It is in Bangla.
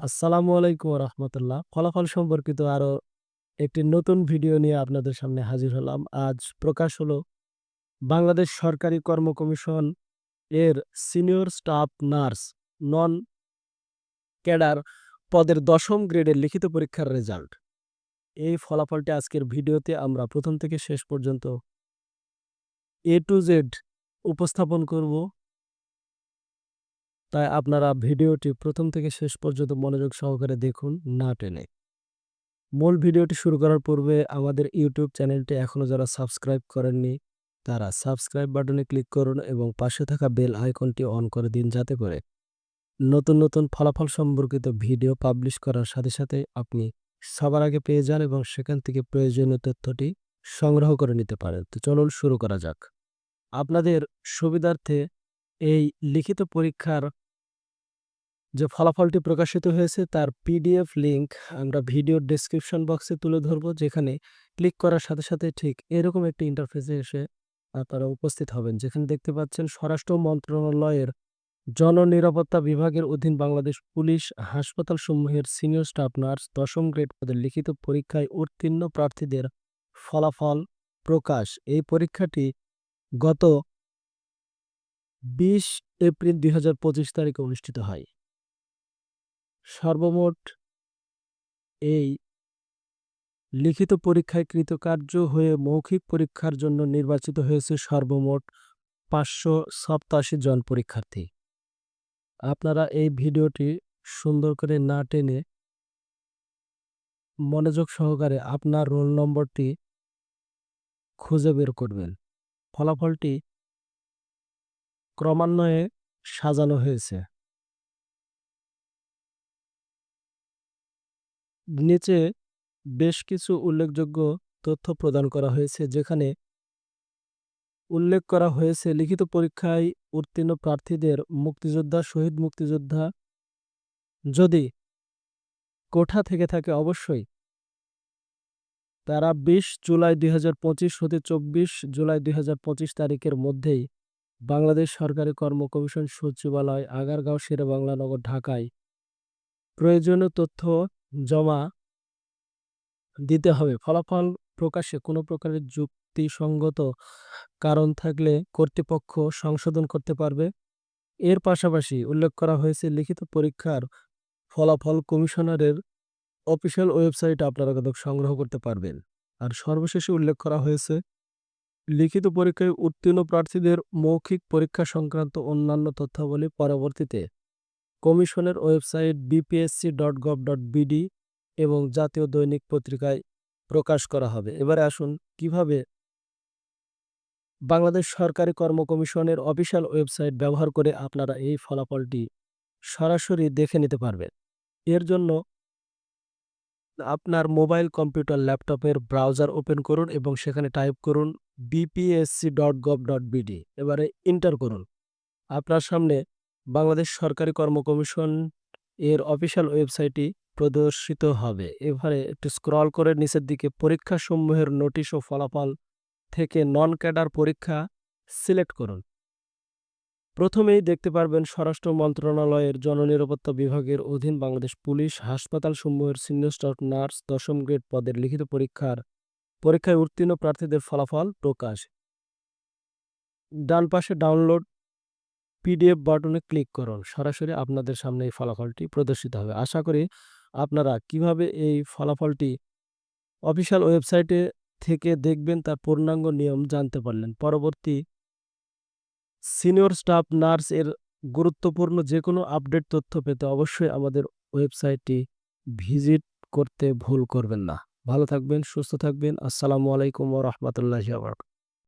আসসালামু আলাইকুম রহমতুল্লাহ। ফলাফল সম্পর্কিত আরও একটি নতুন ভিডিও নিয়ে আপনাদের সামনে হাজির হলাম। আজ প্রকাশ হলো বাংলাদেশ সরকারি কর্ম কমিশন এর senior staff nurse non cadre পদের দশম গ্রেডের লিখিত পরীক্ষার রেজাল্ট। এই ফলাফলটি আজকের ভিডিওতে আমরা প্রথম থেকে শেষ পর্যন্ত এ টু জেড উপস্থাপন করব। তাই আপনারা ভিডিওটি প্রথম থেকে শেষ পর্যন্ত মনোযোগ সহকারে দেখুন, না টেনে। মূল ভিডিওটি শুরু করার পূর্বে আমাদের ইউটিউব চ্যানেলটি এখনও যারা সাবস্ক্রাইব করেননি, তারা সাবস্ক্রাইব বাটনে ক্লিক করুন এবং পাশে থাকা বেল আইকনটি অন করে দিন যাতে করে নতুন নতুন ফলাফল সম্পর্কিত ভিডিও পাবলিশ করার সাথে সাথে আপনি সবার আগে পেয়ে যান এবং সেখান থেকে প্রয়োজনীয় তথ্যটি সংগ্রহ করে নিতে পারেন। তো চলুন শুরু করা যাক। আপনাদের সুবিধার্থে এই লিখিত পরীক্ষার যে ফলাফলটি প্রকাশিত হয়েছে তার পিডিএফ লিংক আমরা ভিডিওর ডেসক্রিপশন বক্সে তুলে ধরব, যেখানে ক্লিক করার সাথে সাথে ঠিক এরকম একটি ইন্টারফেসে এসে আপনারা উপস্থিত হবেন। যেখানে দেখতে পাচ্ছেন স্বরাষ্ট্র মন্ত্রণালয়ের জননিরাপত্তা বিভাগের অধীন বাংলাদেশ পুলিশ হাসপাতাল সমূহের সিনিয়র স্টাফ নার্স দশম গ্রেড পদের লিখিত পরীক্ষায় উত্তীর্ণ প্রার্থীদের ফলাফল প্রকাশ। এই পরীক্ষাটি গত বিশ এপ্রিল দুই হাজার পঁচিশ তারিখে অনুষ্ঠিত হয়। সর্বমোট এই লিখিত পরীক্ষায় কৃতকার্য হয়ে মৌখিক পরীক্ষার জন্য নির্বাচিত হয়েছে সর্বমোট পাঁচশো সপ্তাশি জন পরীক্ষার্থী। আপনারা এই ভিডিওটি সুন্দর করে না টেনে মনোযোগ সহকারে আপনার রোল নম্বরটি খুঁজে বের করবেন। ফলাফলটি ক্রমান্বয়ে সাজানো হয়েছে। নিচে বেশ কিছু উল্লেখযোগ্য তথ্য প্রদান করা হয়েছে, যেখানে উল্লেখ করা হয়েছে, লিখিত পরীক্ষায় উত্তীর্ণ প্রার্থীদের মুক্তিযোদ্ধা, শহীদ মুক্তিযোদ্ধা যদি কোঠা থেকে থাকে, অবশ্যই তারা বিশ জুলাই দুই হাজার পঁচিশ হতে চব্বিশ জুলাই দুই হাজার পঁচিশ তারিখের মধ্যেই বাংলাদেশ সরকারি কর্ম কমিশন সচিবালয়, আগারগাঁও শেরেবাংলানগর ঢাকায় প্রয়োজনীয় তথ্য জমা দিতে হবে। ফলাফল প্রকাশে কোনো প্রকারের যুক্তিসঙ্গত কারণ থাকলে কর্তৃপক্ষ সংশোধন করতে পারবে। এর পাশাপাশি উল্লেখ করা হয়েছে লিখিত পরীক্ষার ফলাফল কমিশনারের অফিসিয়াল ওয়েবসাইটে আপনারা সংগ্রহ করতে পারবেন। আর সর্বশেষে উল্লেখ করা হয়েছে, লিখিত পরীক্ষায় উত্তীর্ণ প্রার্থীদের মৌখিক পরীক্ষা সংক্রান্ত অন্যান্য তথ্যাবলী পরবর্তীতে কমিশনের website BPSC dot gov dot BD এবং জাতীয় দৈনিক পত্রিকায় প্রকাশ করা হবে। এবারে আসুন, কীভাবে বাংলাদেশ সরকারি কর্ম কমিশনের অফিসিয়াল ওয়েবসাইট ব্যবহার করে আপনারা এই ফলাফলটি সরাসরি দেখে নিতে পারবেন। এর জন্য আপনার মোবাইল কম্পিউটার ল্যাপটপের ব্রাউজার ওপেন করুন এবং সেখানে টাইপ করুন BPSC dot gov dot BD এবারে ইন্টার করুন। আপনার সামনে বাংলাদেশ সরকারি কর্ম কমিশন এর অফিসিয়াল ওয়েবসাইটটি প্রদর্শিত হবে। এবারে একটু স্ক্রল করে নিচের দিকে পরীক্ষা সমূহের নোটিশ ও ফলাফল থেকে নন ক্যাডার পরীক্ষা সিলেক্ট করুন। প্রথমেই দেখতে পারবেন স্বরাষ্ট্র মন্ত্রণালয়ের জননিরাপত্তা বিভাগের অধীন বাংলাদেশ পুলিশ হাসপাতাল সমূহের সিনিয়র স্টাফ নার্স দশম গ্রেড পদের লিখিত পরীক্ষার পরীক্ষায় উত্তীর্ণ প্রার্থীদের ফলাফল প্রকাশ। ডান পাশে ডাউনলোড পিডিএফ বাটনে ক্লিক করুন। সরাসরি আপনাদের সামনে এই ফলাফলটি প্রদর্শিত হবে। আশা করি আপনারা কীভাবে এই ফলাফলটি অফিসিয়াল ওয়েবসাইটে থেকে দেখবেন তার পূর্ণাঙ্গ নিয়ম জানতে পারলেন। পরবর্তী সিনিয়র স্টাফ নার্স এর গুরুত্বপূর্ণ যে কোনো আপডেট তথ্য পেতে অবশ্যই আমাদের ওয়েবসাইটটি ভিজিট করতে ভুল করবেন না। ভালো থাকবেন, সুস্থ থাকবেন। আসসালামু আলাইকুম রহমতুল্লাহ